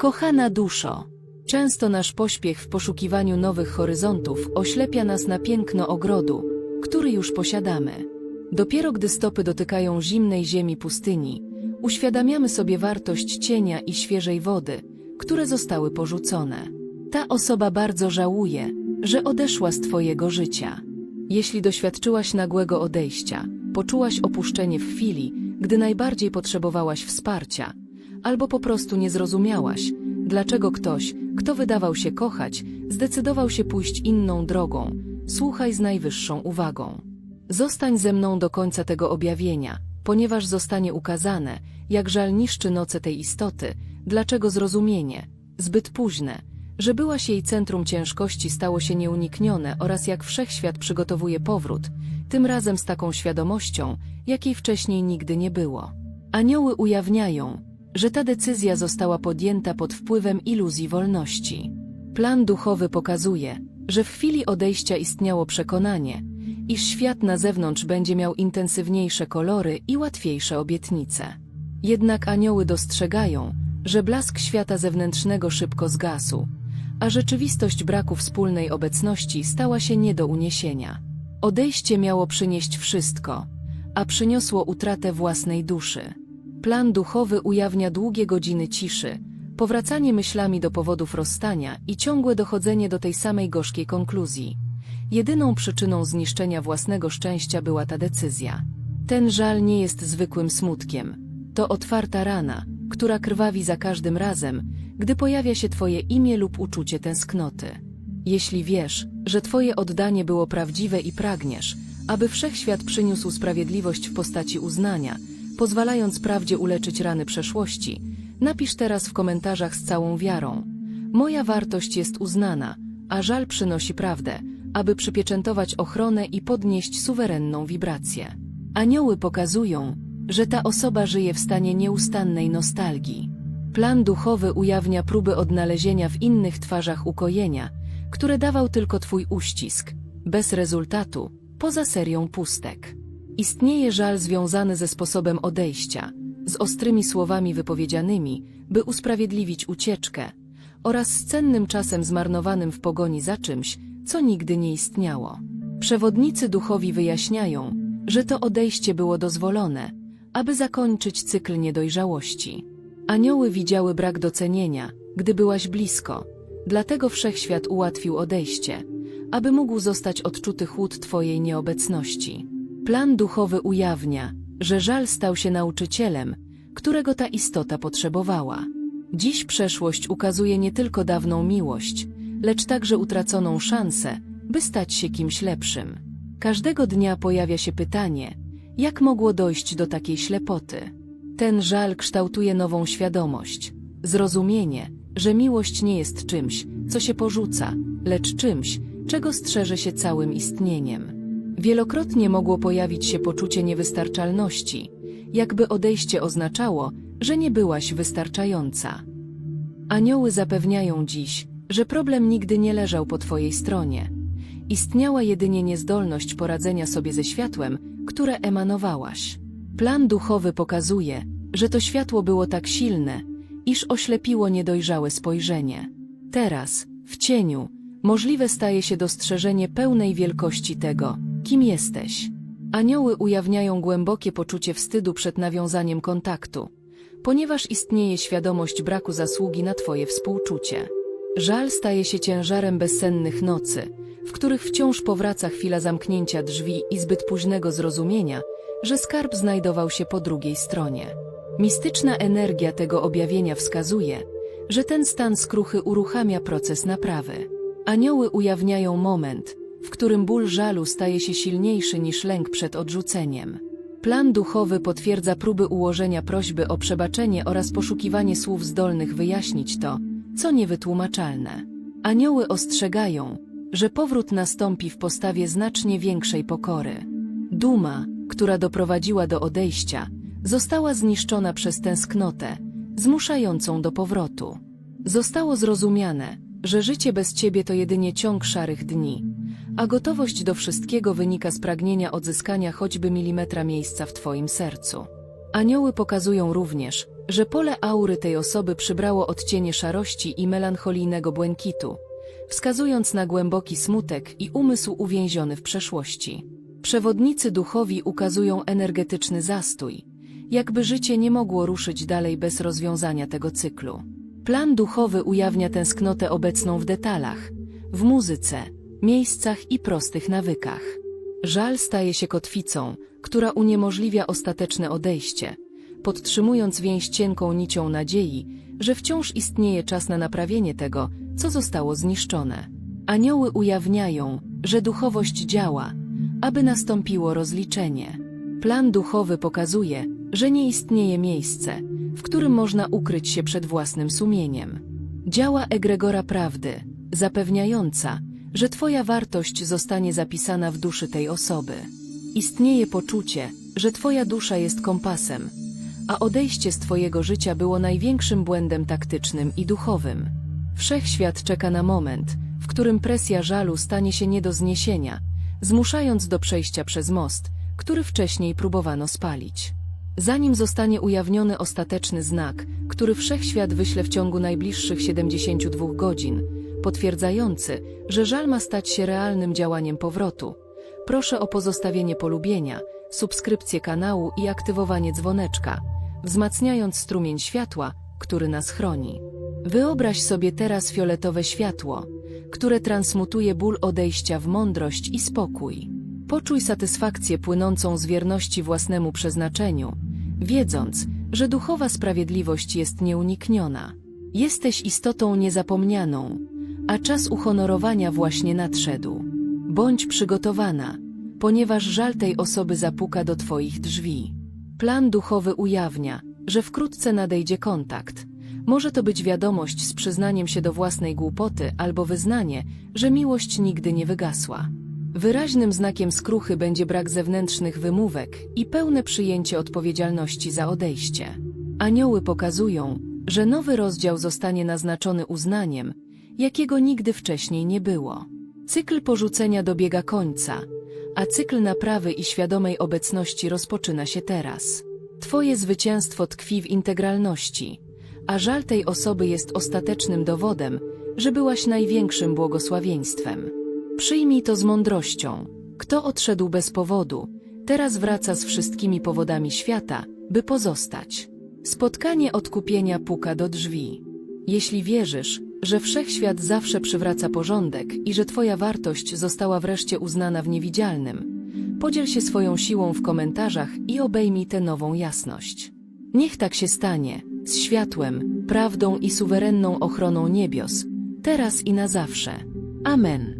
Kochana duszo, często nasz pośpiech w poszukiwaniu nowych horyzontów oślepia nas na piękno ogrodu, który już posiadamy. Dopiero gdy stopy dotykają zimnej ziemi pustyni, uświadamiamy sobie wartość cienia i świeżej wody, które zostały porzucone. Ta osoba bardzo żałuje, że odeszła z Twojego życia. Jeśli doświadczyłaś nagłego odejścia, poczułaś opuszczenie w chwili, gdy najbardziej potrzebowałaś wsparcia, albo po prostu nie zrozumiałaś, dlaczego ktoś, kto wydawał się kochać, zdecydował się pójść inną drogą, słuchaj z najwyższą uwagą. Zostań ze mną do końca tego objawienia, ponieważ zostanie ukazane, jak żal niszczy noce tej istoty, dlaczego zrozumienie, zbyt późne, że byłaś jej centrum ciężkości stało się nieuniknione oraz jak wszechświat przygotowuje powrót, tym razem z taką świadomością, jakiej wcześniej nigdy nie było. Anioły ujawniają, że ta decyzja została podjęta pod wpływem iluzji wolności. Plan duchowy pokazuje, że w chwili odejścia istniało przekonanie, iż świat na zewnątrz będzie miał intensywniejsze kolory i łatwiejsze obietnice. Jednak anioły dostrzegają, że blask świata zewnętrznego szybko zgasł, a rzeczywistość braku wspólnej obecności stała się nie do uniesienia. Odejście miało przynieść wszystko, a przyniosło utratę własnej duszy. Plan duchowy ujawnia długie godziny ciszy, powracanie myślami do powodów rozstania i ciągłe dochodzenie do tej samej gorzkiej konkluzji. Jedyną przyczyną zniszczenia własnego szczęścia była ta decyzja. Ten żal nie jest zwykłym smutkiem. To otwarta rana, która krwawi za każdym razem, gdy pojawia się Twoje imię lub uczucie tęsknoty. Jeśli wiesz, że Twoje oddanie było prawdziwe i pragniesz, aby wszechświat przyniósł sprawiedliwość w postaci uznania, pozwalając prawdzie uleczyć rany przeszłości, napisz teraz w komentarzach z całą wiarą. Moja wartość jest uznana, a żal przynosi prawdę, aby przypieczętować ochronę i podnieść suwerenną wibrację. Anioły pokazują, że ta osoba żyje w stanie nieustannej nostalgii. Plan duchowy ujawnia próby odnalezienia w innych twarzach ukojenia, które dawał tylko Twój uścisk, bez rezultatu, poza serią pustek. Istnieje żal związany ze sposobem odejścia, z ostrymi słowami wypowiedzianymi, by usprawiedliwić ucieczkę, oraz z cennym czasem zmarnowanym w pogoni za czymś, co nigdy nie istniało. Przewodnicy duchowi wyjaśniają, że to odejście było dozwolone, aby zakończyć cykl niedojrzałości. Anioły widziały brak docenienia, gdy byłaś blisko, dlatego wszechświat ułatwił odejście, aby mógł zostać odczuty chłód Twojej nieobecności. Plan duchowy ujawnia, że żal stał się nauczycielem, którego ta istota potrzebowała. Dziś przeszłość ukazuje nie tylko dawną miłość, lecz także utraconą szansę, by stać się kimś lepszym. Każdego dnia pojawia się pytanie, jak mogło dojść do takiej ślepoty? Ten żal kształtuje nową świadomość, zrozumienie, że miłość nie jest czymś, co się porzuca, lecz czymś, czego strzeże się całym istnieniem. Wielokrotnie mogło pojawić się poczucie niewystarczalności, jakby odejście oznaczało, że nie byłaś wystarczająca. Anioły zapewniają dziś, że problem nigdy nie leżał po twojej stronie. Istniała jedynie niezdolność poradzenia sobie ze światłem, które emanowałaś. Plan duchowy pokazuje, że to światło było tak silne, iż oślepiło niedojrzałe spojrzenie. Teraz, w cieniu, możliwe staje się dostrzeżenie pełnej wielkości tego, kim jesteś. Anioły ujawniają głębokie poczucie wstydu przed nawiązaniem kontaktu, ponieważ istnieje świadomość braku zasługi na Twoje współczucie. Żal staje się ciężarem bezsennych nocy, w których wciąż powraca chwila zamknięcia drzwi i zbyt późnego zrozumienia, że skarb znajdował się po drugiej stronie. Mistyczna energia tego objawienia wskazuje, że ten stan skruchy uruchamia proces naprawy. Anioły ujawniają moment, w którym ból żalu staje się silniejszy niż lęk przed odrzuceniem. Plan duchowy potwierdza próby ułożenia prośby o przebaczenie oraz poszukiwanie słów zdolnych wyjaśnić to, co niewytłumaczalne. Anioły ostrzegają, że powrót nastąpi w postawie znacznie większej pokory. Duma, która doprowadziła do odejścia, została zniszczona przez tęsknotę, zmuszającą do powrotu. Zostało zrozumiane, że życie bez ciebie to jedynie ciąg szarych dni, a gotowość do wszystkiego wynika z pragnienia odzyskania choćby milimetra miejsca w twoim sercu. Anioły pokazują również, że pole aury tej osoby przybrało odcienie szarości i melancholijnego błękitu, wskazując na głęboki smutek i umysł uwięziony w przeszłości. Przewodnicy duchowi ukazują energetyczny zastój, jakby życie nie mogło ruszyć dalej bez rozwiązania tego cyklu. Plan duchowy ujawnia tęsknotę obecną w detalach, w muzyce, miejscach i prostych nawykach. Żal staje się kotwicą, która uniemożliwia ostateczne odejście, podtrzymując więź cienką nicią nadziei, że wciąż istnieje czas na naprawienie tego, co zostało zniszczone. Anioły ujawniają, że duchowość działa, aby nastąpiło rozliczenie. Plan duchowy pokazuje, że nie istnieje miejsce, w którym można ukryć się przed własnym sumieniem. Działa egregora prawdy, zapewniająca, że Twoja wartość zostanie zapisana w duszy tej osoby. Istnieje poczucie, że Twoja dusza jest kompasem, a odejście z Twojego życia było największym błędem taktycznym i duchowym. Wszechświat czeka na moment, w którym presja żalu stanie się nie do zniesienia, zmuszając do przejścia przez most, który wcześniej próbowano spalić. Zanim zostanie ujawniony ostateczny znak, który wszechświat wyśle w ciągu najbliższych 72 godzin, potwierdzający, że żal ma stać się realnym działaniem powrotu, proszę o pozostawienie polubienia, subskrypcję kanału i aktywowanie dzwoneczka, wzmacniając strumień światła, który nas chroni. Wyobraź sobie teraz fioletowe światło, które transmutuje ból odejścia w mądrość i spokój. Poczuj satysfakcję płynącą z wierności własnemu przeznaczeniu, wiedząc, że duchowa sprawiedliwość jest nieunikniona. Jesteś istotą niezapomnianą, a czas uhonorowania właśnie nadszedł. Bądź przygotowana, ponieważ żal tej osoby zapuka do Twoich drzwi. Plan duchowy ujawnia, że wkrótce nadejdzie kontakt. Może to być wiadomość z przyznaniem się do własnej głupoty albo wyznanie, że miłość nigdy nie wygasła. Wyraźnym znakiem skruchy będzie brak zewnętrznych wymówek i pełne przyjęcie odpowiedzialności za odejście. Anioły pokazują, że nowy rozdział zostanie naznaczony uznaniem, jakiego nigdy wcześniej nie było. Cykl porzucenia dobiega końca, a cykl naprawy i świadomej obecności rozpoczyna się teraz. Twoje zwycięstwo tkwi w integralności, a żal tej osoby jest ostatecznym dowodem, że byłaś największym błogosławieństwem. Przyjmij to z mądrością. Kto odszedł bez powodu, teraz wraca z wszystkimi powodami świata, by pozostać. Spotkanie odkupienia puka do drzwi. Jeśli wierzysz, że wszechświat zawsze przywraca porządek i że Twoja wartość została wreszcie uznana w niewidzialnym, podziel się swoją siłą w komentarzach i obejmij tę nową jasność. Niech tak się stanie, z światłem, prawdą i suwerenną ochroną niebios, teraz i na zawsze. Amen.